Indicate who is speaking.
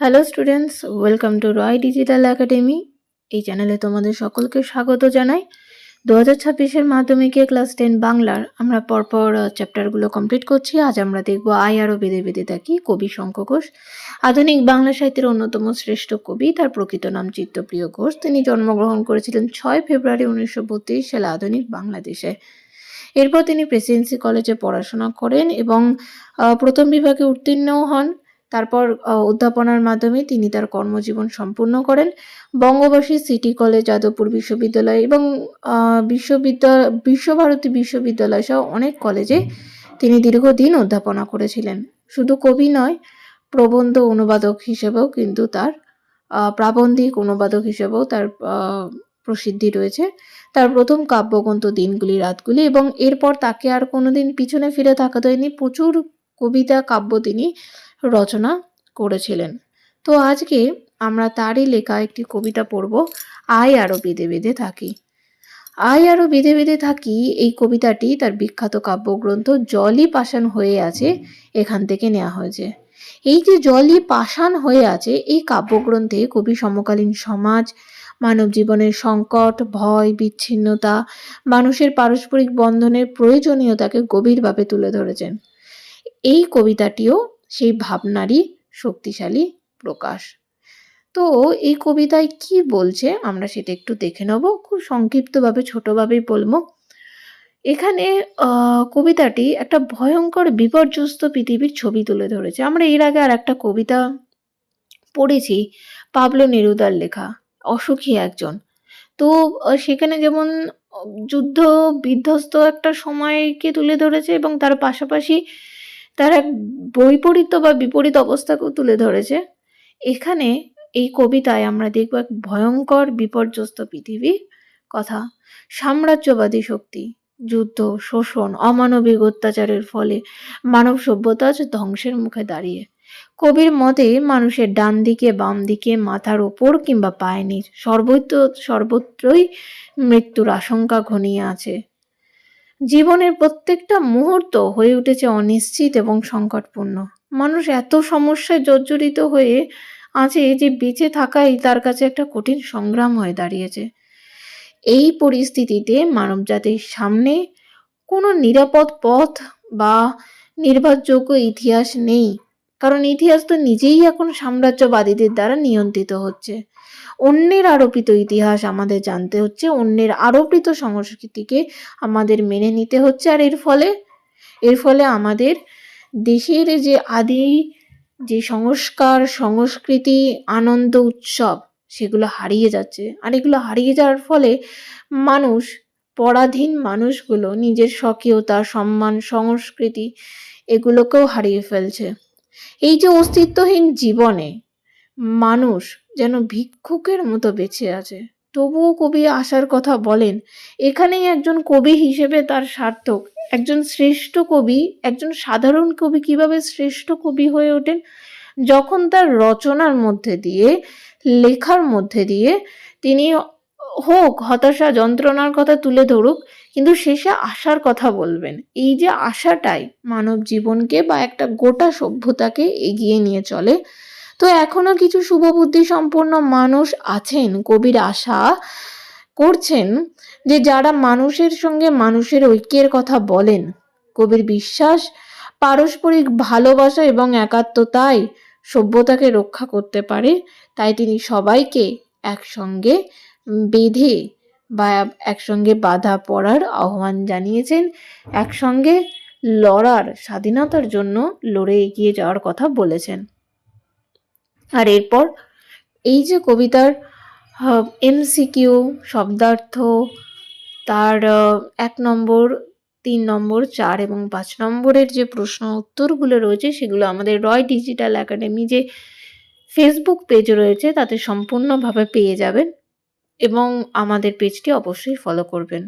Speaker 1: Hello students welcome to Roy digital academy এই চ্যানেলে তোমাদের সকলকে স্বাগত জানাই। দু হাজার ছাব্বিশের মাধ্যমিকে ক্লাস টেন বাংলার আমরা পরপর চ্যাপ্টারগুলো কমপ্লিট করছি। আজ আমরা দেখব আয় আরও বেঁধে বেঁধে থাকি কবি শঙ্খ ঘোষ। আধুনিক বাংলা সাহিত্যের অন্যতম শ্রেষ্ঠ কবি, তার প্রকৃত নাম চিত্তপ্রিয় ঘোষ। তিনি জন্মগ্রহণ করেছিলেন ছয় ফেব্রুয়ারি উনিশশো বত্রিশ সালে আধুনিক বাংলাদেশে। এরপর তিনি প্রেসিডেন্সি কলেজে পড়াশোনা করেন এবং প্রথম বিভাগে উত্তীর্ণও হন। তারপর অধ্যাপনার মাধ্যমে তিনি তার কর্মজীবন সম্পূর্ণ করেন। বঙ্গবাসী সিটি কলেজ, যাদবপুর বিশ্ববিদ্যালয় এবং বিশ্ববিদ্যালয় বিশ্বভারতী বিশ্ববিদ্যালয় সহ অনেক কলেজে তিনি দীর্ঘদিন অধ্যাপনা করেছিলেন। শুধু কবি নয়, প্রবন্ধ অনুবাদক হিসেবেও কিন্তু তার প্রাবন্ধিক অনুবাদক হিসেবেও তার প্রসিদ্ধি রয়েছে। তার প্রথম কাব্যগ্রন্থ দিনগুলি, রাতগুলি এবং এরপর তাকে আর কোনোদিন পিছনে ফিরে তাকাতে হয়নি। প্রচুর কবিতা, কাব্য তিনি রচনা করেছিলেন। তো আজকে আমরা তারই লেখা একটি কবিতা পড়ব আয় আরও বেঁধে বেঁধে থাকি। আয় আরও বেঁধে বেঁধে থাকি, এই কবিতাটি তার বিখ্যাত কাব্যগ্রন্থ জলই পাষাণ হয়ে আছে, এখান থেকে নেওয়া হয়েছে। এই যে জলই পাষাণ হয়ে আছে, এই কাব্যগ্রন্থে কবি সমকালীন সমাজ, মানব জীবনের সংকট, ভয়, বিচ্ছিন্নতা, মানুষের পারস্পরিক বন্ধনের প্রয়োজনীয়তাকে গভীরভাবে তুলে ধরেছেন। এই কবিতাটিও সেই ভাবনারই শক্তিশালী প্রকাশ। তো এই কবিতায় কি বলছে আমরা সেটা একটু দেখে নেব। খুব সংক্ষিপ্তভাবে, ছোটোভাবেই বলব। এখানে কবিতাটি একটা ভয়ঙ্কর বিপর্যস্ত পৃথিবীর ছবি তুলে ধরেছে। আমরা এর আগে আর একটা কবিতা পড়েছি, পাবলো নেরুদার লেখা, অসুখী একজন। তো সেখানে যেমন, যুদ্ধ বিধ্বস্ত একটা সময়কে তুলে ধরেছে এবং তার পাশাপাশি তার বৈপরীত্য বা বিপরীত অবস্থাকেও তুলে ধরেছে। এখানে এই কবিতায় আমরা দেখব এক ভয়ঙ্কর বিপর্যস্ত পৃথিবীর কথা, সাম্রাজ্যবাদী শক্তি, যুদ্ধ, শোষণ, অমানবিক অত্যাচারের ফলে মানব সভ্যতা ধ্বংসের মুখে দাঁড়িয়ে। কবির মতে মানুষের ডান দিকে, বাম দিকে, মাথার ওপর কিংবা পায়ের নিচ সর্বত্র, সর্বত্রই মৃত্যুর আশঙ্কা ঘনিয়ে আছে। জীবনের প্রত্যেকটা মুহূর্ত হয়ে উঠেছে অনিশ্চিত এবং সংকটপূর্ণ। মানুষ এত সমস্যায় জর্জরিত হয়ে আছে যে বেঁচে থাকাই তার কাছে একটা কঠিন সংগ্রাম হয়ে দাঁড়িয়েছে। এই পরিস্থিতিতে মানবজাতির সামনে কোনো নিরাপদ পথ বা নির্ভরযোগ্য ইতিহাস নেই। কারণ ইতিহাস তো নিজেই এখন সাম্রাজ্যবাদীদের দ্বারা নিয়ন্ত্রিত হচ্ছে। অন্যের আরোপিত ইতিহাস আমাদের জানতে হচ্ছে, অন্যের আরোপিত সংস্কৃতিকে আমাদের মেনে নিতে হচ্ছে, আর এর ফলে এর ফলে আমাদের দেশের যে আদি, যে সংস্কার, সংস্কৃতি, আনন্দ, উৎসব, সেগুলো হারিয়ে যাচ্ছে। আর এগুলো হারিয়ে যাওয়ার ফলে মানুষ, পরাধীন মানুষগুলো নিজের স্বকীয়তা, সম্মান, সংস্কৃতি, এগুলোকেও হারিয়ে ফেলছে। এই যে অস্তিত্বহীন জীবনে মানুষ যেন ভিক্ষুকের মতো বেঁচে আছে। তবুও কবি আসার কথা বলেন, এখানেই একজন কবি হিসেবে তার সার্থক। একজন শ্রেষ্ঠ কবি, একজন সাধারণ কবি কীভাবে শ্রেষ্ঠ কবি হয়ে ওঠেন? যখন তার রচনার মধ্যে দিয়ে, লেখার মধ্যে দিয়ে তিনি হোক, হতাশা, যন্ত্রণার কথা তুলে ধরুক, কিন্তু শেষে আশার কথা বলবেন। এই যে আশাটাই মানব জীবনকে বা একটা গোটা সভ্যতাকে এগিয়ে নিয়ে চলে, তো এখনও কিছু শুভবুদ্ধি সম্পন্ন মানুষ আছেন, কবির আশা করছেন যে যারা মানুষের সঙ্গে মানুষের ঐক্যের কথা বলেন। কবির বিশ্বাস, পারস্পরিক ভালোবাসা এবং একাত্মতাই সভ্যতাকে রক্ষা করতে পারে, তাই তিনি সবাইকে একসঙ্গে বেঁধে বা একসঙ্গে বাধা পড়ার আহ্বান জানিয়েছেন। একসঙ্গে লড়ার স্বাধীনতার জন্য লড়ে এগিয়ে যাওয়ার কথা বলেছেন। আর এরপর এই যে কবিতার এমসিকিউ শব্দার্থ, তার এক নম্বর, তিন নম্বর, চার এবং পাঁচ নম্বরের যে প্রশ্ন উত্তরগুলো রয়েছে সেগুলো আমাদের রয় ডিজিটাল একাডেমি যে ফেসবুক পেজ রয়েছে তাতে সম্পূর্ণভাবে পেয়ে যাবেন। এবং আমাদের পেজটি অবশ্যই ফলো করবেন।